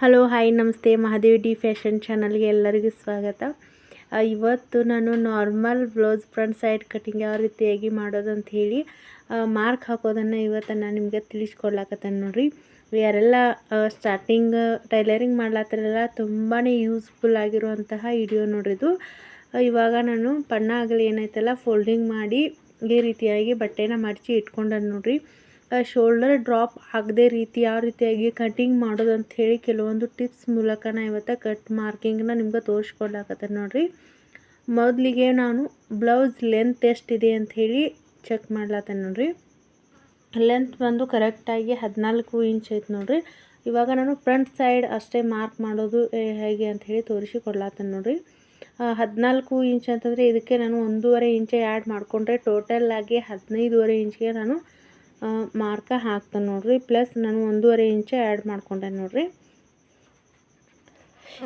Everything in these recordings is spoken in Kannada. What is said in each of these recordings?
ಹಲೋ, ಹಾಯ್, ನಮಸ್ತೆ, ಮಹಾದೇವಿ ಡಿ ಫ್ಯಾಷನ್ ಚಾನಲ್ಗೆ ಎಲ್ಲರಿಗೂ ಸ್ವಾಗತ. ಇವತ್ತು ನಾನು normal blouse front side cutting ಯಾವ ರೀತಿಯಾಗಿ ಮಾಡೋದು ಅಂತ ಹೇಳಿ ಮಾರ್ಕ್ ಹಾಕೋದನ್ನು ಇವತ್ತು ನಾನು ನಿಮಗೆ ತಿಳಿಸ್ಕೊಡ್ಲಾಕತ್ತೇನೆ ನೋಡಿರಿ. ಯಾರೆಲ್ಲ ಸ್ಟಾರ್ಟಿಂಗ್ ಟೈಲರಿಂಗ್ ಮಾಡ್ಲತ್ತಿರಲ್ಲ ತುಂಬಾ ಯೂಸ್ಫುಲ್ ಆಗಿರುವಂತಹ ವಿಡಿಯೋ ನೋಡಿದ್ದು ಇವಾಗ ನಾನು ಪಣ್ಣ ಆಗಲಿ ಏನೈತಲ್ಲ ಫೋಲ್ಡಿಂಗ್ ಮಾಡಿ ಈ ರೀತಿಯಾಗಿ ಬಟ್ಟೆನ ಮಡಚಿ ಇಟ್ಕೊಂಡೆ ನೋಡ್ರಿ. ಶೋಲ್ಡರ್ ಡ್ರಾಪ್ ಆಗದೆ ರೀತಿ ಯಾವ ರೀತಿಯಾಗಿ ಕಟಿಂಗ್ ಮಾಡೋದು ಅಂತ ಹೇಳಿ ಕೆಲವೊಂದು ಟಿಪ್ಸ್ ಮೂಲಕ ನಾ ಇವತ್ತು ಕಟ್ ಮಾರ್ಕಿಂಗ್ನ ನಿಮ್ಗೆ ತೋರಿಸ್ಕೊಡ್ಲಾಕತ್ತೆ ನೋಡಿರಿ. ಮೊದಲಿಗೆ ನಾನು ಬ್ಲೌಸ್ ಲೆಂತ್ ಎಷ್ಟಿದೆ ಹೇಳಿ ಚೆಕ್ ಮಾಡ್ಲತ್ತೆ ನೋಡಿರಿ. ಲೆಂತ್ ಬಂದು ಕರೆಕ್ಟಾಗಿ ಹದಿನಾಲ್ಕು ಇಂಚ್ ಐತೆ ನೋಡಿರಿ. ಇವಾಗ ನಾನು ಫ್ರಂಟ್ ಸೈಡ್ ಅಷ್ಟೇ ಮಾರ್ಕ್ ಮಾಡೋದು ಹೇಗೆ ಅಂತ ಹೇಳಿ ತೋರಿಸಿ ಕೊಡ್ಲಾತೇನೆ ನೋಡಿರಿ ಹದಿನಾಲ್ಕು ಇಂಚ್ ಅಂತಂದರೆ ಇದಕ್ಕೆ ನಾನು ಒಂದೂವರೆ ಇಂಚೆ ಆ್ಯಡ್ ಮಾಡಿಕೊಂಡ್ರೆ ಟೋಟಲ್ ಆಗಿ ಹದಿನೈದುವರೆ ಇಂಚ್ಗೆ ನಾನು ಮಾರ್ಕ ಹಾಕ್ತಾನೆ ನೋಡ್ರಿ. ಪ್ಲಸ್ ನಾನು ಒಂದೂವರೆ ಇಂಚೆ ಆ್ಯಡ್ ಮಾಡ್ಕೊಂಡೆ ನೋಡ್ರಿ.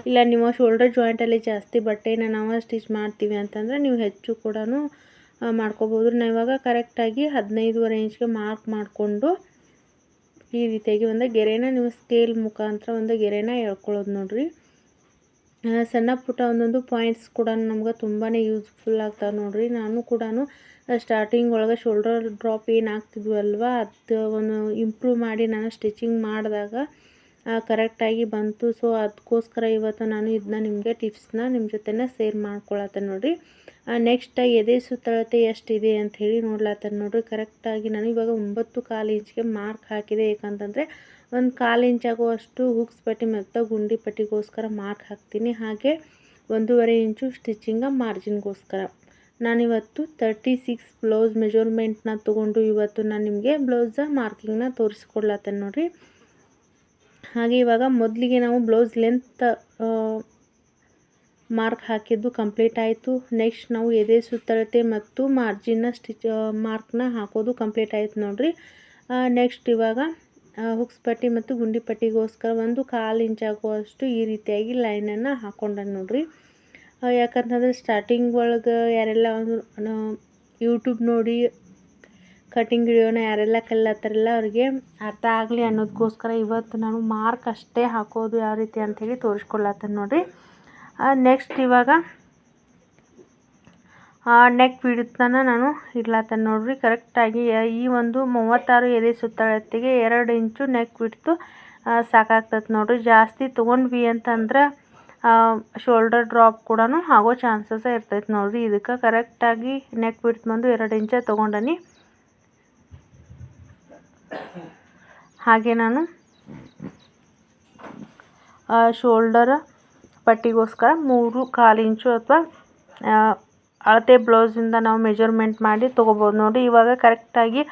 ಇಲ್ಲ ನೀವು ಶೋಲ್ಡರ್ ಜಾಯಿಂಟಲ್ಲಿ ಜಾಸ್ತಿ ಬಟ್ಟೆನ ನಾವು ಸ್ಟಿಚ್ ಮಾಡ್ತೀವಿ ಅಂತಂದರೆ ನೀವು ಹೆಚ್ಚು ಕೂಡ ಮಾಡ್ಕೋಬೋದು. ನಾ ಇವಾಗ ಕರೆಕ್ಟಾಗಿ ಹದಿನೈದುವರೆ ಇಂಚ್ಗೆ ಮಾರ್ಕ್ ಮಾಡಿಕೊಂಡು ಈ ರೀತಿಯಾಗಿ ಒಂದು ಗೆರೆನ ನೀವು ಸ್ಕೇಲ್ ಮುಖಾಂತರ ಒಂದು ಗೆರೆನ ಹೇಳ್ಕೊಳ್ಳೋದು ನೋಡ್ರಿ. ಸಣ್ಣ ಪುಟ್ಟ ಒಂದೊಂದು ಪಾಯಿಂಟ್ಸ್ ಕೂಡ ನಮ್ಗೆ ತುಂಬಾ ಯೂಸ್ಫುಲ್ ಆಗ್ತಾವೆ ನೋಡ್ರಿ. ನಾನು ಕೂಡ ಸ್ಟಾರ್ಟಿಂಗ್ ಒಳಗೆ ಶೋಲ್ಡರ್ ಡ್ರಾಪ್ ಏನು ಆಗ್ತಿದ್ವು ಅಲ್ವಾ, ಅದು ಒಂದು ಇಂಪ್ರೂವ್ ಮಾಡಿ ನಾನು ಸ್ಟಿಚಿಂಗ್ ಮಾಡಿದಾಗ ಕರೆಕ್ಟಾಗಿ ಬಂತು. ಸೊ ಅದಕ್ಕೋಸ್ಕರ ಇವತ್ತು ನಾನು ಇದನ್ನ ನಿಮಗೆ ಟಿಪ್ಸ್ನ ನಿಮ್ಮ ಜೊತೆನೇ ಸೇರ್ ಮಾಡ್ಕೊಳತ್ತೆ ನೋಡಿರಿ. ನೆಕ್ಸ್ಟ್ ಎದೆ ಸುತ್ತಳತೆ ಎಷ್ಟಿದೆ ಅಂತ ಹೇಳಿ ನೋಡ್ಲತ್ತೇನೆ ನೋಡ್ರಿ. ಕರೆಕ್ಟಾಗಿ ನಾನು ಇವಾಗ ಒಂಬತ್ತು ಕಾಲು ಇಂಚ್ಗೆ ಮಾರ್ಕ್ ಹಾಕಿದೆ. ಯಾಕಂತಂದರೆ ಒಂದು ಕಾಲು ಇಂಚ್ ಆಗುವಷ್ಟು ಹುಕ್ಸ್ ಪಟ್ಟಿ ಮತ್ತು ಗುಂಡಿ ಪಟ್ಟಿಗೋಸ್ಕರ ಮಾರ್ಕ್ ಹಾಕ್ತೀನಿ. ಹಾಗೆ ಒಂದೂವರೆ ಇಂಚು ಸ್ಟಿಚಿಂಗ ಮಾರ್ಜಿನ್ಗೋಸ್ಕರ. ನಾನಿವತ್ತು ತರ್ಟಿ ಸಿಕ್ಸ್ ಬ್ಲೌಸ್ ಮೆಜರ್ಮೆಂಟ್ನ ತೊಗೊಂಡು ಇವತ್ತು ನಾನು ನಿಮಗೆ ಬ್ಲೌಸ ಮಾರ್ಕಿಂಗ್ನ ತೋರಿಸ್ಕೊಡ್ಲತ್ತೇನೆ ನೋಡಿರಿ. ಹಾಗೆ ಇವಾಗ ಮೊದಲಿಗೆ ನಾವು ಬ್ಲೌಸ್ ಲೆಂತ್ ಮಾರ್ಕ್ ಹಾಕಿದ್ದು ಕಂಪ್ಲೀಟ್ ಆಯಿತು. ನೆಕ್ಸ್ಟ್ ನಾವು ಎದೆ ಸುತ್ತಳತೆ ಮತ್ತು ಮಾರ್ಜಿನ್ನ ಸ್ಟಿಚ್ ಮಾರ್ಕ್ನ ಹಾಕೋದು ಕಂಪ್ಲೀಟ್ ಆಯಿತು ನೋಡಿರಿ. ನೆಕ್ಸ್ಟ್ ಇವಾಗ ಹುಕ್ಸ್ ಪಟ್ಟಿ ಮತ್ತು ಗುಂಡಿ ಪಟ್ಟಿಗೋಸ್ಕರ ಒಂದು ಕಾಲು ಇಂಚ್ ಆಗುವಷ್ಟು ಈ ರೀತಿಯಾಗಿ ಲೈನನ್ನು ಹಾಕೊಂಡೆ ನೋಡ್ರಿ. ಯಾಕಂತಂದ್ರೆ ಸ್ಟಾರ್ಟಿಂಗ್ ಒಳಗೆ ಯಾರೆಲ್ಲ ಯೂಟ್ಯೂಬ್ ನೋಡಿ ಕಟಿಂಗ್ ವಿಡಿಯೋನ ಯಾರೆಲ್ಲ ಕಲಿಯತ್ತಾರಲ್ಲ ಅವ್ರಿಗೆ ಅರ್ಥ ಆಗಲಿ ಅನ್ನೋದಕ್ಕೋಸ್ಕರ ಇವತ್ತು ನಾನು ಮಾರ್ಕ್ ಅಷ್ಟೇ ಹಾಕೋದು ಯಾವ ರೀತಿ ಅಂಥೇಳಿ ತೋರಿಸ್ಕೊಡ್ಲತ್ತೇನೆ ನೋಡಿರಿ. ನೆಕ್ಸ್ಟ್ ಇವಾಗ ನೆಕ್ ಬಿಡುತ್ತನ ನಾನು ಇಡ್ಲತ್ತೇನೆ ನೋಡ್ರಿ. ಕರೆಕ್ಟಾಗಿ ಈ ಒಂದು ಮೂವತ್ತಾರು ಎದೆ ಸುತ್ತಳತೆಗೆ ಎರಡು ಇಂಚು ನೆಕ್ ಬಿಡ್ತು. ಸಾಕಾಗ್ತದೆ ನೋಡ್ರಿ. ಜಾಸ್ತಿ ತೊಗೊಂಡ್ವಿ ಅಂತಂದ್ರೆ ಶೋಲ್ಡರ್ ಡ್ರಾಪ್ ಕೂಡ ಆಗೋ ಚಾನ್ಸಸ್ ಇರ್ತೈತೆ ನೋಡ್ರಿ. ಇದಕ್ಕೆ ಕರೆಕ್ಟಾಗಿ ನೆಕ್ ಬಿಡ್ತು ಬಂದು ಎರಡು ಇಂಚ ತೊಗೊಂಡನಿ. ಹಾಗೆ ನಾನು ಶೋಲ್ಡರ್ ಪಟ್ಟಿಗೋಸ್ಕರ ಮೂರು ಕಾಲು ಇಂಚು ಅಥವಾ ಅಳತೆ ಬ್ಲೌಸಿಂದ ನಾವು ಮೆಜರ್ಮೆಂಟ್ ಮಾಡಿ ತೊಗೋಬೋದು. ನೋಡಿ, ಇವಾಗ ಕರೆಕ್ಟಾಗಿ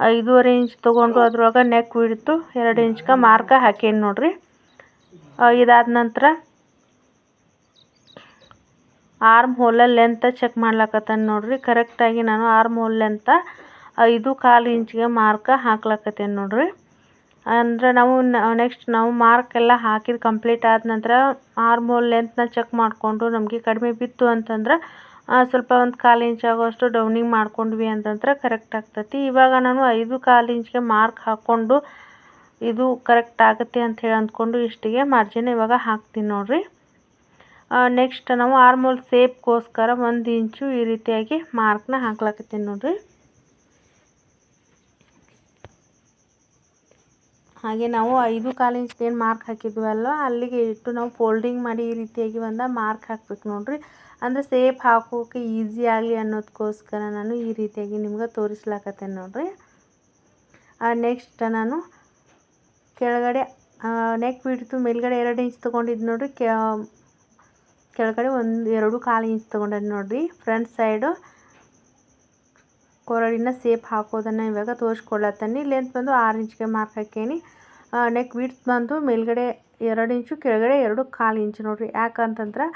ಐದೂವರೆ ಇಂಚ್ ತೊಗೊಂಡು ಅದ್ರೊಳಗೆ ನೆಕ್ ಬಿಡ್ತು ಎರಡು ಇಂಚ್ಗೆ ಮಾರ್ಕ ಹಾಕೇನಿ ನೋಡ್ರಿ. ಇದಾದ ನಂತರ ಆರ್ಮ್ ಹೋಲ ಲೆಂತ್ ಚೆಕ್ ಮಾಡ್ಲಕತ್ತಾನ ನೋಡ್ರಿ. ಕರೆಕ್ಟಾಗಿ ನಾನು ಆರ್ಮ್ ಹೋಲ್ ಲೆಂತ ಐದು ಕಾಲು ಇಂಚ್ಗೆ ಮಾರ್ಕ ಹಾಕ್ಲಕತ್ತೇನೆ ನೋಡ್ರಿ. ಅಂದರೆ ನಾವು ನೆಕ್ಸ್ಟ್ ನಾವು ಮಾರ್ಕ್ ಎಲ್ಲ ಹಾಕಿದ ಕಂಪ್ಲೀಟ್ ಆದ ನಂತರ ಆರ್ಮ್ ಹೋಲ್ ಲೆಂತ್ನ ಚೆಕ್ ಮಾಡಿಕೊಂಡು ನಮಗೆ ಕಡಿಮೆ ಬಿತ್ತು ಅಂತಂದ್ರೆ ಸ್ವಲ್ಪ ಒಂದು ಕಾಲು ಇಂಚ್ ಆಗೋಷ್ಟು ಡೌನಿಂಗ್ ಮಾಡ್ಕೊಂಡ್ವಿ ಅಂತಂದ್ರೆ ಕರೆಕ್ಟ್ ಆಗ್ತೈತಿ. ಇವಾಗ ನಾನು ಐದು ಕಾಲು ಇಂಚ್ಗೆ ಮಾರ್ಕ್ ಹಾಕ್ಕೊಂಡು ಇದು ಕರೆಕ್ಟ್ ಆಗುತ್ತೆ ಅಂತ ಹೇಳಿ ಅಂದ್ಕೊಂಡು ಇಷ್ಟಿಗೆ ಮಾರ್ಜಿನ್ ಇವಾಗ ಹಾಕ್ತೀನಿ ನೋಡಿರಿ. ನೆಕ್ಸ್ಟ್ ನಾವು ಆರ್ಮೋಲ್ ಸೇಪ್ಗೋಸ್ಕರ ಒಂದು ಇಂಚು ಈ ರೀತಿಯಾಗಿ ಮಾರ್ಕ್ನ ಹಾಕ್ಲಾಕತ್ತೀನಿ ನೋಡಿರಿ. ಹಾಗೆ ನಾವು ಐದು ಕಾಲು ಇಂಚ್ದೇನು ಮಾರ್ಕ್ ಹಾಕಿದ್ವಲ್ಲ ಅಲ್ಲಿಗೆ ಇಟ್ಟು ನಾವು ಫೋಲ್ಡಿಂಗ್ ಮಾಡಿ ಈ ರೀತಿಯಾಗಿ ಒಂದು ಮಾರ್ಕ್ ಹಾಕ್ಬೇಕು ನೋಡ್ರಿ. ಅಂದರೆ ಸೇಫ್ ಹಾಕೋಕೆ ಈಸಿ ಆಗಲಿ ಅನ್ನೋದಕ್ಕೋಸ್ಕರ ನಾನು ಈ ರೀತಿಯಾಗಿ ನಿಮ್ಗೆ ತೋರಿಸ್ಲಾಕತ್ತೇನೆ ನೋಡ್ರಿ. ನೆಕ್ಸ್ಟ್ ನಾನು ಕೆಳಗಡೆ ನೆಕ್ ಬಿಡ್ತು ಮೇಲ್ಗಡೆ ಎರಡು ಇಂಚ್ ತೊಗೊಂಡಿದ್ದು ನೋಡ್ರಿ. ಕೆಳಗಡೆ ಒಂದು, ಎರಡು ಕಾಲು ಇಂಚ್ ತೊಗೊಂಡಿದ್ದು ನೋಡ್ರಿ. ಫ್ರಂಟ್ ಸೈಡು ಕೊರಳಿನ ಸೇಫ್ ಹಾಕೋದನ್ನು ಇವಾಗ ತೋರಿಸ್ಕೊಡ್ಲತ್ತೀನಿ ಲೆಂತ್ ಬಂದು ಆರು ಇಂಚ್ಗೆ ಮಾರ್ಕ್ ಹಾಕೇನಿ ನೆಕ್ ವಿಡ್ತ್ ಬಂದು ಮೇಲ್ಗಡೆ ಎರಡು ಇಂಚು ಕೆಳಗಡೆ ಎರಡು ಕಾಲು ಇಂಚು ನೋಡ್ರಿ. ಯಾಕಂತಂದ್ರೆ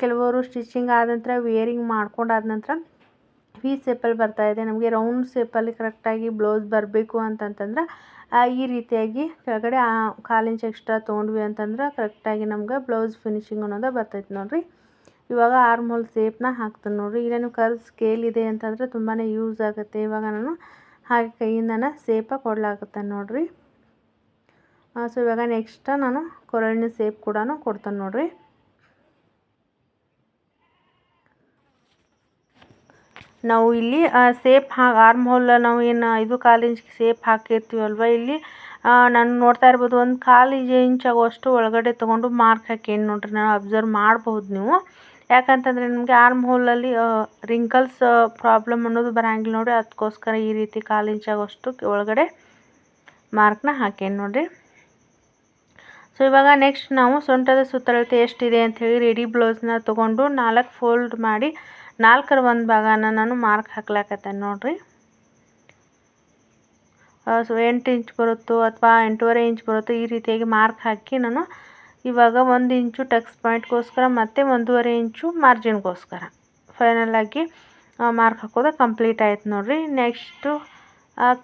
ಕೆಲವರು ಸ್ಟಿಚಿಂಗ್ ಆದ ನಂತರ ವೇರಿಂಗ್ ಮಾಡ್ಕೊಂಡಾದ ನಂತರ ವಿ ಸೇಪಲ್ಲಿ ಬರ್ತಾಯಿದೆ ನಮಗೆ ರೌಂಡ್ ಸೇಪಲ್ಲಿ ಕರೆಕ್ಟಾಗಿ ಬ್ಲೌಸ್ ಬರಬೇಕು ಅಂತಂತಂದ್ರೆ ಈ ರೀತಿಯಾಗಿ ಕೆಳಗಡೆ, ಆ ಕಾಲು ಇಂಚ್ ಎಕ್ಸ್ಟ್ರಾ ತೊಗೊಂಡ್ವಿ ಅಂತಂದ್ರೆ ಕರೆಕ್ಟಾಗಿ ನಮ್ಗೆ ಬ್ಲೌಸ್ ಫಿನಿಶಿಂಗ್ ಅನ್ನೋದು ಬರ್ತೈತೆ ನೋಡಿರಿ. ಇವಾಗ ಆರ್ಮ್ ಹೋಲ್ ಸೇಪ್ನ ಹಾಕ್ತೀನಿ ನೋಡಿರಿ. ಈಗ ನೀವು ಕರ್ ಸ್ಕೇಲ್ ಇದೆ ಅಂತಂದರೆ ತುಂಬಾ ಯೂಸ್ ಆಗುತ್ತೆ. ಇವಾಗ ನಾನು ಹಾಗೆ ಕೈಯಿಂದನೇ ಸೇಪ ಕೊಡ್ಲಾಗುತ್ತೆ ನೋಡಿರಿ. ಸೊ ಇವಾಗ ನೆಕ್ಸ್ಟ್ ನಾನು ಕೊರಳಿನ ಸೇಪ್ ಕೂಡ ಕೊಡ್ತೇನೆ ನೋಡಿರಿ. ನಾವು ಇಲ್ಲಿ ಸೇಪ್ ಆರ್ಮ್ ಹೋಲ್ ನಾವು ಏನು ಇದು ಕಾಲು ಇಂಚ್ ಸೇಪ್ ಹಾಕಿರ್ತೀವಲ್ವ ಇಲ್ಲಿ. ನಾನು ನೋಡ್ತಾ ಇರ್ಬೋದು ಒಂದು ಕಾಲು ಇಂಚ್ ಆಗುವಷ್ಟು ಒಳಗಡೆ ತೊಗೊಂಡು ಮಾರ್ಕ್ ಹಾಕೀನಿ ನೋಡ್ರಿ ನಾವು ಅಬ್ಸರ್ವ್ ಮಾಡ್ಬೋದು ನೀವು. ಯಾಕಂತಂದರೆ ನಿಮಗೆ ಆರ್ಮ್ ಹೋಲಲ್ಲಿ ರಿಂಕಲ್ಸ್ ಪ್ರಾಬ್ಲಮ್ ಅನ್ನೋದು ಬರಂಗಿಲ್ಲ ನೋಡಿ ಅದಕ್ಕೋಸ್ಕರ ಈ ರೀತಿ ಕಾಲು ಇಂಚ್ ಆಗುವಷ್ಟು ಒಳಗಡೆ ಮಾರ್ಕ್ನ ಹಾಕೇನಿ ನೋಡಿರಿ. ಸೊ ಇವಾಗ ನೆಕ್ಸ್ಟ್ ನಾವು ಸೊಂಟದ ಸುತ್ತಳತೆ ಎಷ್ಟಿದೆ ಅಂಥೇಳಿ ರೆಡಿ ಬ್ಲೌಸ್ನ ತೊಗೊಂಡು ನಾಲ್ಕು ಫೋಲ್ಡ್ ಮಾಡಿ ನಾಲ್ಕರ ಒಂದು ಭಾಗನ ನಾನು ಮಾರ್ಕ್ ಹಾಕ್ಲಾಕತ್ತೇನೆ ನೋಡಿರಿ. ಸೊ ಎಂಟು ಇಂಚ್ ಬರುತ್ತೋ ಅಥವಾ ಎಂಟೂವರೆ ಇಂಚ್ ಬರುತ್ತೋ ಈ ರೀತಿಯಾಗಿ ಮಾರ್ಕ್ ಹಾಕಿ ನಾನು ಇವಾಗ ಒಂದು ಇಂಚು ಟಕ್ಸ್ ಪಾಯಿಂಟ್ಗೋಸ್ಕರ ಮತ್ತು ಒಂದೂವರೆ ಇಂಚು ಮಾರ್ಜಿನ್ಗೋಸ್ಕರ ಫೈನಲಾಗಿ ಮಾರ್ಕ್ ಹಾಕೋದು ಕಂಪ್ಲೀಟ್ ಆಯ್ತು ನೋಡಿರಿ. ನೆಕ್ಸ್ಟು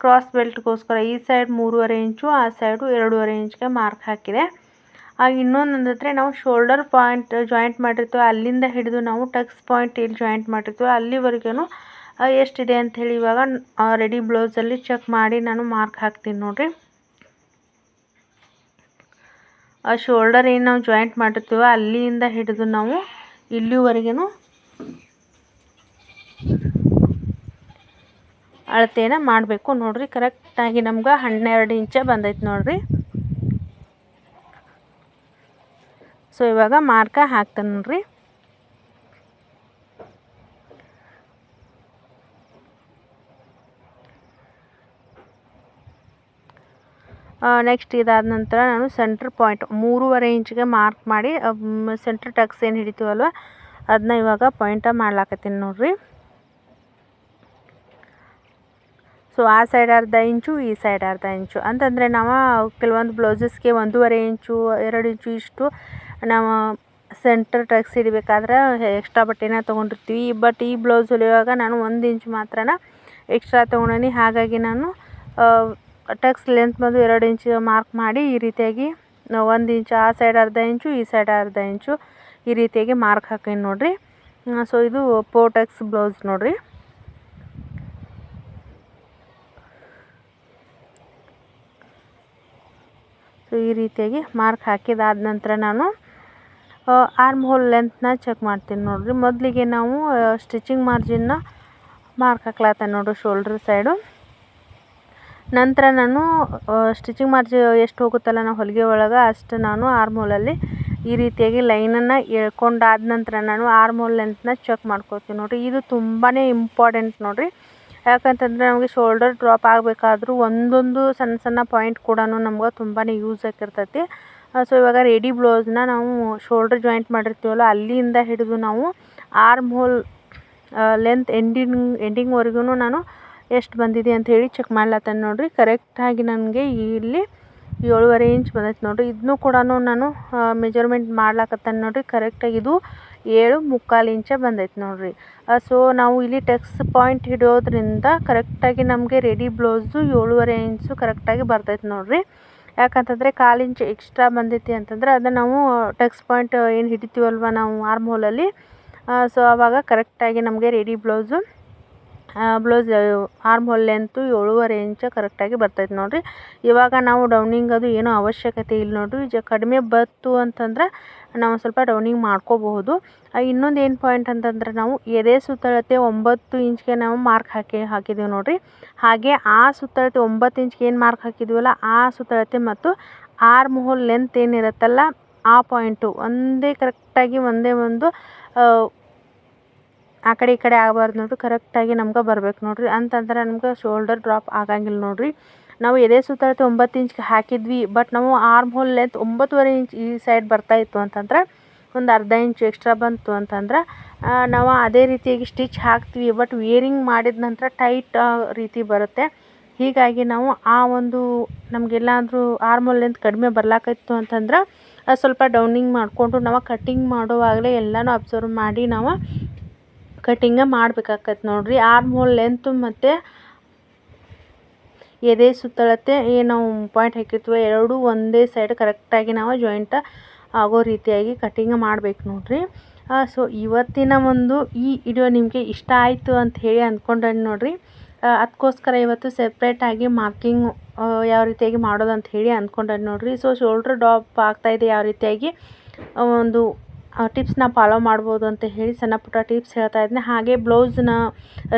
ಕ್ರಾಸ್ ಬೆಲ್ಟ್ಗೋಸ್ಕರ ಈ ಸೈಡ್ ಮೂರುವರೆ ಇಂಚು ಆ ಸೈಡು ಎರಡೂವರೆ ಇಂಚ್ಗೆ ಮಾರ್ಕ್ ಹಾಕಿದೆ. ಇನ್ನೊಂದು ಹತ್ರ ನಾವು ಶೋಲ್ಡರ್ ಪಾಯಿಂಟ್ ಜಾಯಿಂಟ್ ಮಾಡಿರ್ತೀವಿ, ಅಲ್ಲಿಂದ ಹಿಡಿದು ನಾವು ಟಕ್ಸ್ ಪಾಯಿಂಟ್ ಇಲ್ಲಿ ಜಾಯಿಂಟ್ ಮಾಡಿರ್ತೀವಿ ಅಲ್ಲಿವರೆಗೂ ಎಷ್ಟಿದೆ ಅಂಥೇಳಿ ಇವಾಗ ರೆಡಿ ಬ್ಲೌಸಲ್ಲಿ ಚೆಕ್ ಮಾಡಿ ನಾನು ಮಾರ್ಕ್ ಹಾಕ್ತೀನಿ ನೋಡಿರಿ. ಆ ಶೋಲ್ಡರ್ ಏನು ನಾವು ಜಾಯಿಂಟ್ ಮಾಡಿರ್ತೀವೋ ಅಲ್ಲಿಯಿಂದ ಹಿಡಿದು ನಾವು ಇಲ್ಲಿವರೆಗೂ ಅಳತೆಯನ್ನು ಮಾಡಬೇಕು ನೋಡಿರಿ. ಕರೆಕ್ಟಾಗಿ ನಮ್ಗೆ ಹನ್ನೆರಡು ಇಂಚ ಬಂದೈತೆ ನೋಡಿರಿ. ಸೊ, ಇವಾಗ ಮಾರ್ಕ ಹಾಕ್ತೇನೆ ನೋಡ್ರಿ ನೆಕ್ಸ್ಟ್ ಇದಾದ ನಂತರ ನಾನು ಸೆಂಟ್ರ್ ಪಾಯಿಂಟ್ ಮೂರುವರೆ ಇಂಚಿಗೆ ಮಾರ್ಕ್ ಮಾಡಿ ಸೆಂಟ್ರ್ ಟಕ್ಸ್ ಏನು ಹಿಡಿತೀವಲ್ವ ಅದನ್ನ ಇವಾಗ ಪಾಯಿಂಟ ಮಾಡ್ಲಾಕತ್ತೀನಿ ನೋಡ್ರಿ. ಸೊ, ಆ ಸೈಡ್ ಅರ್ಧ ಇಂಚು, ಈ ಸೈಡ್ ಅರ್ಧ ಇಂಚು. ಅಂತಂದರೆ ನಾವು ಕೆಲವೊಂದು ಬ್ಲೌಸಸ್ಗೆ ಒಂದೂವರೆ ಇಂಚು, ಎರಡು ಇಂಚು ಇಷ್ಟು ನಾವು ಸೆಂಟರ್ ಟಕ್ಸ್ ಹಿಡಿಬೇಕಾದ್ರೆ ಎಕ್ಸ್ಟ್ರಾ ಬಟ್ಟೆನ ತೊಗೊಂಡಿರ್ತೀವಿ. ಬಟ್ ಈ ಬ್ಲೌಸ್ ಹೊಲಿಯುವಾಗ ನಾನು ಒಂದು ಇಂಚ್ ಮಾತ್ರನ ಎಕ್ಸ್ಟ್ರಾ ತೊಗೊಂಡೀನಿ. ಹಾಗಾಗಿ ನಾನು ಟಕ್ಸ್ ಲೆಂತ್ ಬಂದು ಎರಡು ಇಂಚ್ ಮಾರ್ಕ್ ಮಾಡಿ ಈ ರೀತಿಯಾಗಿ ಒಂದು ಇಂಚ್ ಆ ಸೈಡ್ ಅರ್ಧ ಇಂಚು ಈ ಸೈಡ್ ಅರ್ಧ ಇಂಚು ಈ ರೀತಿಯಾಗಿ ಮಾರ್ಕ್ ಹಾಕೀನಿ ನೋಡಿರಿ. ಸೊ ಇದು ಪೋಟಕ್ಸ್ ಬ್ಲೌಸ್ ನೋಡಿರಿ. ಸೊ ಈ ರೀತಿಯಾಗಿ ಮಾರ್ಕ್ ಹಾಕಿದಾದ ನಂತರ ನಾನು ಆರ್ಮ್ ಹೋಲ್ ಲೆಂತ್ನ ಚೆಕ್ ಮಾಡ್ತೀನಿ ನೋಡಿರಿ. ಮೊದಲಿಗೆ ನಾವು ಸ್ಟಿಚಿಂಗ್ ಮಾರ್ಜಿನ್ನ ಮಾರ್ಕ್ ನೋಡಿರಿ ಶೋಲ್ಡ್ರ್ ಸೈಡು ನಂತರ ನಾನು ಸ್ಟಿಚಿಂಗ್ ಮಾರ್ಜಿ ಎಷ್ಟು ಹೋಗುತ್ತಲ್ಲ ನಾವು ಹೊಲಿಗೆ ಒಳಗೆ, ಅಷ್ಟು ನಾನು ಆರ್ಮ್ ಹೋಲಲ್ಲಿ ಈ ರೀತಿಯಾಗಿ ಲೈನನ್ನು ಎಳ್ಕೊಂಡಾದ ನಂತರ ನಾನು ಆರ್ಮ್ ಹೋಲ್ ಲೆಂತ್ನ ಚೆಕ್ ಮಾಡ್ಕೊತೀನಿ ನೋಡಿರಿ. ಇದು ತುಂಬಾ ಇಂಪಾರ್ಟೆಂಟ್ ನೋಡಿರಿ. ಯಾಕಂತಂದರೆ ನಮಗೆ ಶೋಲ್ಡರ್ ಡ್ರಾಪ್ ಆಗಬೇಕಾದ್ರೂ ಒಂದೊಂದು ಸಣ್ಣ ಸಣ್ಣ ಪಾಯಿಂಟ್ ಕೂಡ ನಮ್ಗೆ ತುಂಬಾ ಯೂಸ್ ಆಗಿರ್ತೈತಿ. ಸೊ ಇವಾಗ ರೆಡಿ ಬ್ಲೌಸ್ನ ನಾವು ಶೋಲ್ಡ್ರ್ ಜಾಯಿಂಟ್ ಮಾಡಿರ್ತೀವಲ್ಲ, ಅಲ್ಲಿಂದ ಹಿಡಿದು ನಾವು ಆರ್ಮ್ ಹೋಲ್ ಲೆಂತ್ ಎಂಡಿಂಗ್ ಎಂಡಿಂಗ್ವರೆಗೂ ನಾನು ಎಷ್ಟು ಬಂದಿದೆ ಅಂತ ಹೇಳಿ ಚೆಕ್ ಮಾಡ್ಲತ್ತೇನೆ ನೋಡಿರಿ. ಕರೆಕ್ಟಾಗಿ ನನಗೆ ಇಲ್ಲಿ ಏಳುವರೆ ಇಂಚ್ ಬಂದೈತೆ ನೋಡಿರಿ. ಇದನ್ನೂ ಕೂಡ ನಾನು ಮೆಜರ್ಮೆಂಟ್ ಮಾಡ್ಲಾಕತ್ತೇನೆ ನೋಡಿರಿ. ಕರೆಕ್ಟಾಗಿ ಇದು ಏಳು ಮುಕ್ಕಾಲು ಇಂಚ ಬಂದೈತೆ ನೋಡಿರಿ. ಸೊ ನಾವು ಇಲ್ಲಿ ಟೆಕ್ಸ್ ಪಾಯಿಂಟ್ ಹಿಡಿಯೋದ್ರಿಂದ ಕರೆಕ್ಟಾಗಿ ನಮಗೆ ರೆಡಿ ಬ್ಲೌಸು ಏಳುವರೆ ಇಂಚು ಕರೆಕ್ಟಾಗಿ ಬರ್ತೈತೆ ನೋಡಿರಿ. ಯಾಕಂತಂದರೆ ಕಾಲು ಇಂಚ್ ಎಕ್ಸ್ಟ್ರಾ ಬಂದೈತಿ ಅಂತಂದರೆ ಅದನ್ನು ನಾವು ಟೆಕ್ಸ್ ಪಾಯಿಂಟ್ ಏನು ಹಿಡಿತೀವಲ್ವ ನಾವು ಆರ್ಮ್ ಹೋಲಲ್ಲಿ ಸೊ ಆವಾಗ ಕರೆಕ್ಟಾಗಿ ನಮಗೆ ready blouse blouse arm hole length ಏಳುವರೆ ಇಂಚು ಕರೆಕ್ಟಾಗಿ ಬರ್ತೈತೆ ನೋಡಿರಿ. ಇವಾಗ ನಾವು ಡೌನಿಂಗ್ ಅದು ಏನೂ ಅವಶ್ಯಕತೆ ಇಲ್ಲ ನೋಡಿರಿ. ಜ ಕಡಿಮೆ ಬತ್ತು ಅಂತಂದ್ರೆ ನಾವು ಸ್ವಲ್ಪ ಡೌನಿಂಗ್ ಮಾಡ್ಕೋಬಹುದು. ಇನ್ನೊಂದು ಏನು ಪಾಯಿಂಟ್ ಅಂತಂದ್ರೆ ನಾವು ಎದೆ ಸುತ್ತಳತೆ ಒಂಬತ್ತು ಇಂಚ್ಗೆ ನಾವು ಮಾರ್ಕ್ ಹಾಕಿ ಹಾಕಿದ್ದೀವಿ ನೋಡಿರಿ. ಹಾಗೆ ಆ ಸುತ್ತಳತೆ ಒಂಬತ್ತು ಇಂಚ್ಗೆ ಏನು ಮಾರ್ಕ್ ಹಾಕಿದ್ವಲ್ಲ, ಆ ಸುತ್ತಳತೆ ಮತ್ತು ಆರ್ಮ್ ಹೋಲ್ ಲೆಂತ್ ಏನಿರುತ್ತಲ್ಲ, ಆ ಪಾಯಿಂಟು ಒಂದೇ ಕರೆಕ್ಟಾಗಿ ಒಂದೇ ಒಂದು ಆ ಕಡೆ ಈ ಕಡೆ ಆಗಬಾರ್ದು ನೋಡಿರಿ ಕರೆಕ್ಟಾಗಿ ನಮ್ಗೆ ಬರ್ಬೇಕು ನೋಡಿರಿ. ಅಂತಂದ್ರೆ ನಮ್ಗೆ ಶೋಲ್ಡರ್ ಡ್ರಾಪ್ ಆಗಂಗಿಲ್ಲ ನೋಡಿರಿ. ನಾವು ಎದೆ ಸುತ್ತಳತೆ ಒಂಬತ್ತು ಇಂಚ್ಗೆ ಹಾಕಿದ್ವಿ ಬಟ್ ನಾವು ಆರ್ಮ್ ಹೋಲ್ ಲೆಂತ್ ಒಂಬತ್ತುವರೆ ಇಂಚ್ ಈ ಸೈಡ್ ಬರ್ತಾಯಿತ್ತು ಅಂತಂದ್ರೆ, ಒಂದು ಅರ್ಧ ಇಂಚು ಎಕ್ಸ್ಟ್ರಾ ಬಂತು ಅಂತಂದ್ರೆ ನಾವು ಅದೇ ರೀತಿಯಾಗಿ ಸ್ಟಿಚ್ ಹಾಕ್ತೀವಿ ಬಟ್ ವೇರಿಂಗ್ ಮಾಡಿದ ನಂತರ ಟೈಟ್ ರೀತಿ ಬರುತ್ತೆ. ಹೀಗಾಗಿ ನಾವು ಆ ಒಂದು ನಮಗೆಲ್ಲಾದರೂ ಆರ್ಮ್ ಹೋಲ್ ಲೆಂತ್ ಕಡಿಮೆ ಬರ್ಲಾಕಿತ್ತು ಅಂತಂದ್ರೆ ಸ್ವಲ್ಪ ಡೌನಿಂಗ್ ಮಾಡಿಕೊಂಡು, ನಾವು ಕಟ್ಟಿಂಗ್ ಮಾಡುವಾಗಲೇ ಎಲ್ಲನೂ ಅಬ್ಸರ್ವ್ ಮಾಡಿ, ನಾವು ಕಟ್ಟಿಂಗ ಮಾಡ್ಬೇಕಾಕೈತೆ ನೋಡ್ರಿ. ಆರ್ಮ್ ಹೋಲ್ ಲೆಂತು ಮತ್ತು ಎದೆ ಸುತ್ತಳತೆ ಏನು ಪಾಯಿಂಟ್ ಹಾಕಿರ್ತೀವೋ ಎರಡು ಒಂದೇ ಸೈಡ್ ಕರೆಕ್ಟಾಗಿ ನಾವು ಜಾಯಿಂಟ್ ಆಗೋ ರೀತಿಯಾಗಿ ಕಟ್ಟಿಂಗ್ ಮಾಡ್ಬೇಕು ನೋಡ್ರಿ. ಸೊ ಇವತ್ತಿನ ಒಂದು ಈ ವಿಡಿಯೋ ನಿಮಗೆ ಇಷ್ಟ ಆಯಿತು ಅಂತ ಹೇಳಿ ಅಂದ್ಕೊಂಡೆ ನೋಡ್ರಿ. ಅದಕ್ಕೋಸ್ಕರ ಇವತ್ತು ಸೆಪ್ರೇಟಾಗಿ ಮಾರ್ಕಿಂಗ್ ಯಾವ ರೀತಿಯಾಗಿ ಮಾಡೋದಂತ ಹೇಳಿ ಅಂದ್ಕೊಂಡೆ ನೋಡ್ರಿ. ಸೊ ಶೋಲ್ಡ್ರ್ ಡ್ರಾಪ್ ಆಗ್ತಾಯಿದೆ ಯಾವ ರೀತಿಯಾಗಿ ಒಂದು ಟಿಪ್ಸ್ನ ಫಾಲೋ ಮಾಡ್ಬೋದು ಅಂತ ಹೇಳಿ ಸಣ್ಣ ಪುಟ್ಟ ಟಿಪ್ಸ್ ಹೇಳ್ತಾ ಇದ್ದೀನಿ ಹಾಗೆ ಬ್ಲೌಸ್ನ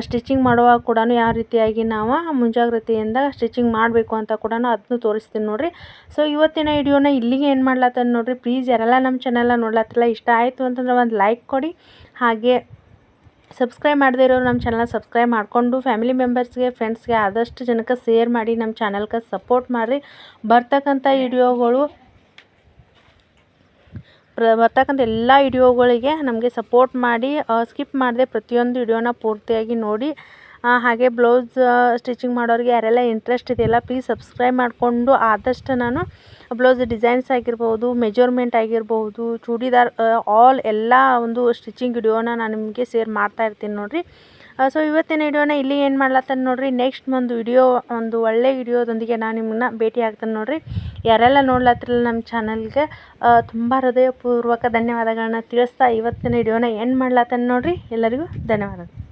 ಸ್ಟಿಚಿಂಗ್ ಮಾಡುವಾಗ ಕೂಡ ಯಾವ ರೀತಿಯಾಗಿ ನಾವು ಮುಂಜಾಗ್ರತೆಯಿಂದ ಸ್ಟಿಚಿಂಗ್ ಮಾಡಬೇಕು ಅಂತ ಕೂಡ ಅದನ್ನು ತೋರಿಸ್ತೀನಿ ನೋಡಿರಿ. ಸೊ ಇವತ್ತಿನ ವಿಡಿಯೋನ ಇಲ್ಲಿಗೆ ಏನು ಮಾಡ್ಲತ್ತನ ನೋಡಿರಿ. ಪ್ಲೀಸ್ ಯಾರೆಲ್ಲ ನಮ್ಮ ಚಾನೆಲ್ನ ನೋಡ್ಲತ್ತಿಲ್ಲ ಇಷ್ಟ ಆಯಿತು ಅಂತಂದ್ರೆ ಒಂದು ಲೈಕ್ ಕೊಡಿ. ಹಾಗೆ ಸಬ್ಸ್ಕ್ರೈಬ್ ಮಾಡದೇ ಇರೋರು ನಮ್ಮ ಚಾನಲ್ನ ಸಬ್ಸ್ಕ್ರೈಬ್ ಮಾಡಿಕೊಂಡು ಫ್ಯಾಮಿಲಿ ಮೆಂಬರ್ಸ್ಗೆ ಫ್ರೆಂಡ್ಸ್ಗೆ ಆದಷ್ಟು ಜನಕ್ಕೆ ಶೇರ್ ಮಾಡಿ ನಮ್ಮ ಚಾನಲ್ಗೆ ಸಪೋರ್ಟ್ ಮಾಡಿರಿ. ಬರ್ತಕ್ಕಂಥ ವಿಡಿಯೋಗಳು ಬರ್ತಕ್ಕಂಥ ಎಲ್ಲ ವಿಡಿಯೋಗಳಿಗೆ ನಮಗೆ ಸಪೋರ್ಟ್ ಮಾಡಿ ಸ್ಕಿಪ್ ಮಾಡದೆ ಪ್ರತಿಯೊಂದು ವಿಡಿಯೋನ ಪೂರ್ತಿಯಾಗಿ ನೋಡಿ. ಹಾಗೆ ಬ್ಲೌಸ್ ಸ್ಟಿಚಿಂಗ್ ಮಾಡೋರಿಗೆ ಯಾರೆಲ್ಲ ಇಂಟ್ರೆಸ್ಟ್ ಇದೆಯಲ್ಲ ಪ್ಲೀಸ್ ಸಬ್ಸ್ಕ್ರೈಬ್ ಮಾಡಿಕೊಂಡು ಆದಷ್ಟು ನಾನು ಬ್ಲೌಸ್ ಡಿಸೈನ್ಸ್ ಆಗಿರ್ಬೋದು ಮೆಜರ್ಮೆಂಟ್ ಆಗಿರ್ಬೋದು, ಚೂಡಿದಾರ್ ಆಲ್ ಎಲ್ಲ ಒಂದು ಸ್ಟಿಚಿಂಗ್ ವಿಡಿಯೋನ ನಾನು ನಿಮಗೆ ಶೇರ್ ಮಾಡ್ತಾ ಇರ್ತೀನಿ ನೋಡಿರಿ. ಸೊ ಇವತ್ತಿನ ವಿಡಿಯೋನ ಇಲ್ಲಿ ಏನು ಮಾಡ್ಲತ್ತಾನೆ ನೋಡಿರಿ. ನೆಕ್ಸ್ಟ್ ಒಂದು ವಿಡಿಯೋ, ಒಂದು ಒಳ್ಳೆ ವಿಡಿಯೋದೊಂದಿಗೆ ನಾನು ನಿಮ್ಮನ್ನ ಭೇಟಿ ಆಗ್ತಾನೆ ನೋಡಿರಿ. ಯಾರೆಲ್ಲ ನೋಡ್ಲತ್ತಿರಲ್ಲ ನಮ್ಮ ಚಾನಲ್ಗೆ ತುಂಬ ಹೃದಯಪೂರ್ವಕ ಧನ್ಯವಾದಗಳನ್ನ ತಿಳಿಸ್ತಾ ಇವತ್ತಿನ ವಿಡಿಯೋನ ಏನು ಮಾಡ್ಲತ್ತೇನೆ ನೋಡಿರಿ. ಎಲ್ಲರಿಗೂ ಧನ್ಯವಾದಗಳು.